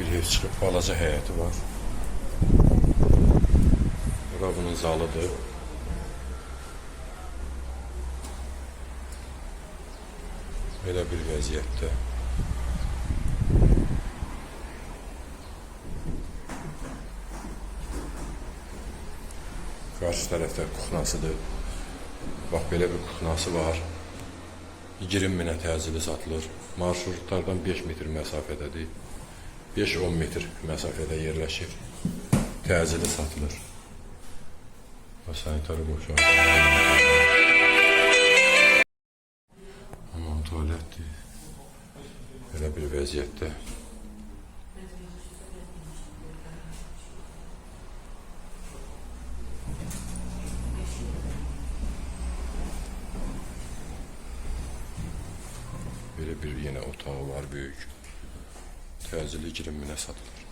Bir ev çıxıb balaca həyəti var. Bura bunun zalıdır. Belə bir vəziyyətdə. Qarşı tərəfdə kuxnasıdır. Bax belə bir kuxnası var. 20 minə təcili satılır. Marşrutlardan 5 metr məsafədədir. 5-10 metr məsafədə yerləşir. Təcili satılır. Və sanitar qoşar. Hamam tualetdir. Belə bir vəziyyətdə. Belə bir yenə otağı var böyük. Təcili 20 minə satılır.